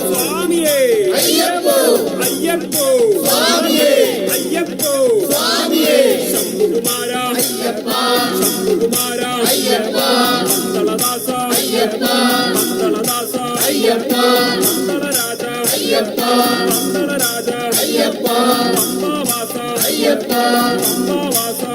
சுவாமியே. ஐயப்போ. ஐயப்போ. சம்புகுமாரா. சம்புகுமாரா. மந்தளதாசா மந்தளதாசா மந்தளராஜா மந்தளராஜா பம்பாவாசா பம்பாவாசா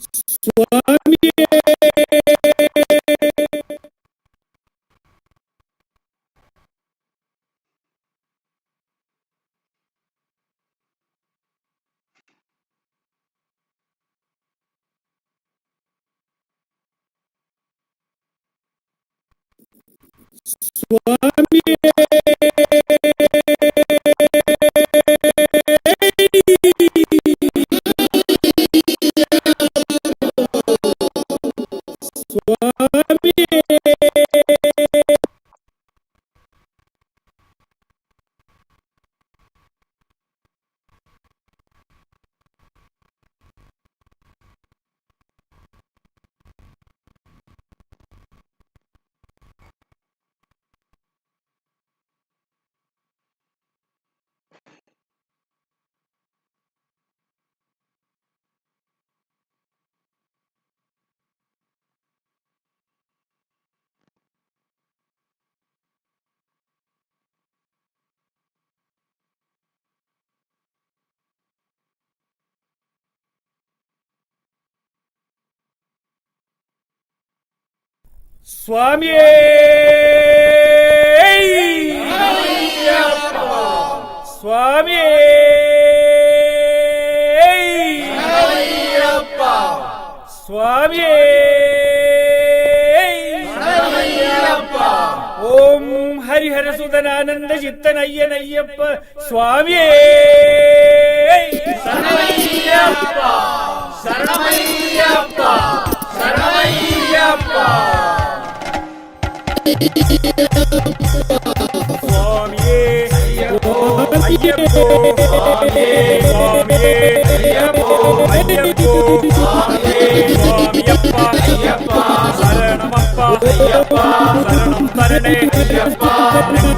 Swamie. Swamie. காரணவாசா சுவாமியே சுவாமியே சுவாமியே ஓம் ஹரிஹர சுதனானந்த சித்தன் ஐயன் ஐயப்ப சுவாமியே சுவாமியே ஓம் ஐயப்போ சுவாமியே சுவாமியே ஐயப்போ ஐயப்போ சுவாமியே சுவாமியப்பா ஐயப்பா சரணமப்பா ஐயப்பா சரணம் சரணே ஐயப்பா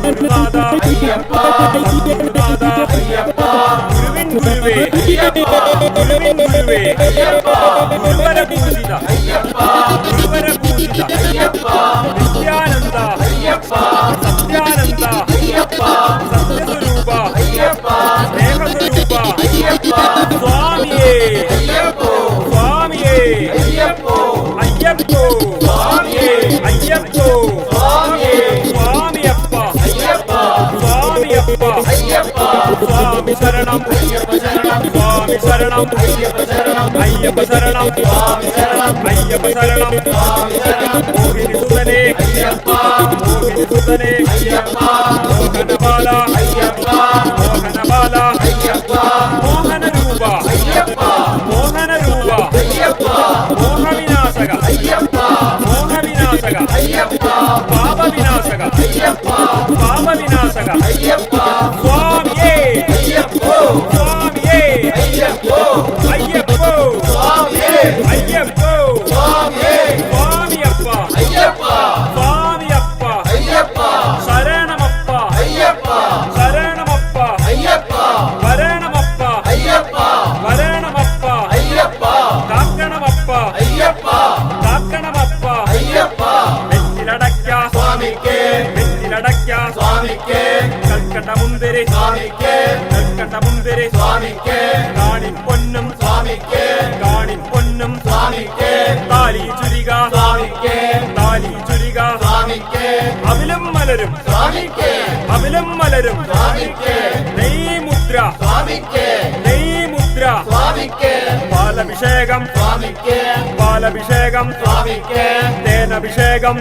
குருநாதா ஐயப்பா குருநாதா ஐயப்பா குருவின் குருவே ஐயப்பா குருவின் குருவே ஐயப்பா குருவர பூஜிதா ஐயப்பா ஐயப்போ சுவாமியே ஐயப்போ சுவாமியே சுவாமியப்பா ஐயப்பா சுவாமியப்பா ஐயப்பா சுவாமி சரணம் சுவாமி சரணம் ஐயப்ப சரணம் ஐயப்ப சரணம் மோகினி சுதனே மோகினி சுதனே ஐயப்பா. ஐயப்பா. காக்கணம் அப்பா ஐயப்பா. வெற்றிலடக்கியா. சுவாமிக்கே. வெற்றிலடக்கியா. சுவாமிக்கே. கல்கட்ட முந்திரி சுவாமிக்கே. கல்கட்ட முந்திரி சுவாமிக்கே. காணி பொன்னும். சுவாமிக்கே. காணி பொன்னும். சுவாமிக்கே. தாலி சுரிகா. சுவாமிக்கே. தாலி சுரிகா. சுவாமிக்கே. அவிலும் மலரும். சுவாமிக்கே. அவிலும் மலரும். சுவாமிக்கே. பாலாபிஷேகம் பாலபிஷேகம் தேனபிஷேகம்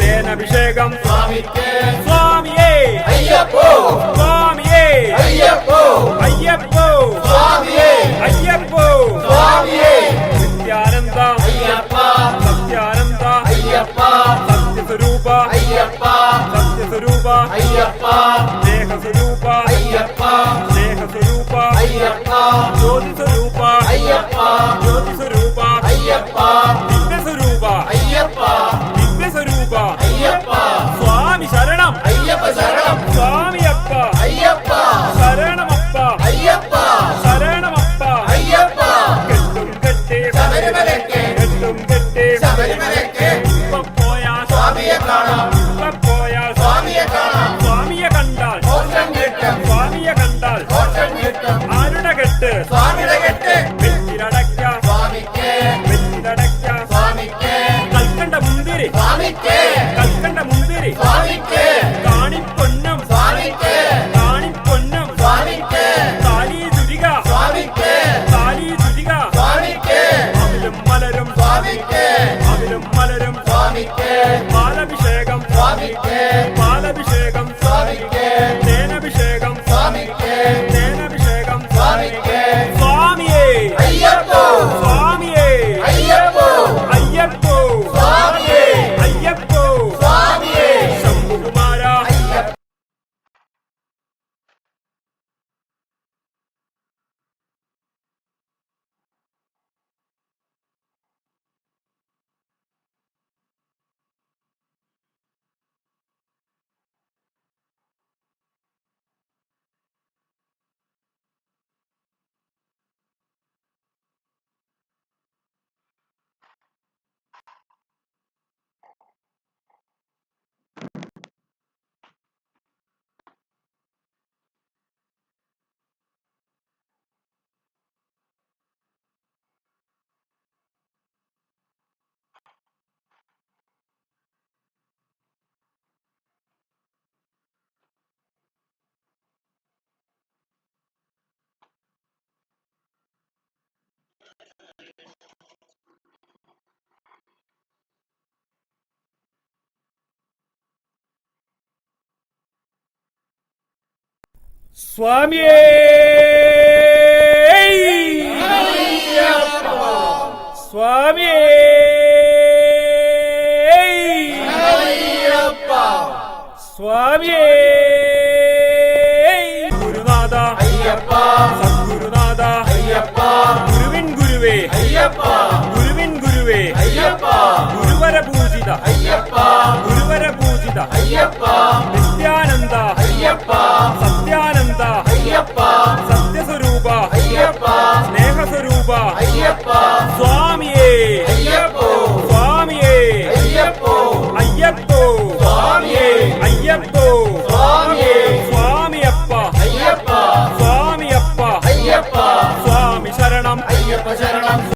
தேனபிஷேகம் சுவாமியே ஐயப்போ சுவாமியே ஐயப்போ ஐயப்போ சுவாமியே ஐயப்போ சுவாமியே சத்யானந்தா ஐயப்பா சத்யானந்தா ஐயப்பா சத்ய சுரூபா ஐயப்பா சத்ய சுரூபா ஐயப்பா தேக சுரூபா ஐயப்பா தேக சுரூபா ஐயப்பா கற்கண்ட முந்திரி கற்கண்ட முந்திரி. காணி பொன்னம். காணி பொன்னம். தாலி துதிகா தாலி துதிகா அமிலம் மலரும். அமிலம் மலரும். பாலபிஷேகம். സ്വാമിയേ! സ്വാമിയേ! സ്വാമിയേ! ഗുരുനാഥ അയ്യപ്പ ഗുരുനാഥ അയ്യപ്പ ഗുരുവിൻ ഗുരുവേ അയ്യപ്പ ഗുരുവിൻ ഗുരുവേ അയ്യപ്പ ഗുരുവര പൂജിത അയ്യപ്പ ഗുരുവര പൂജിത അയ്യപ്പ നിത്യാനന്ദ അയ്യപ്പ സത്യാനന്ദ അയ്യപ്പ. സത്യസ്വരൂപ. അയ്യപ്പ. സ്നേഹസ്വരൂപ. അയ്യപ്പ.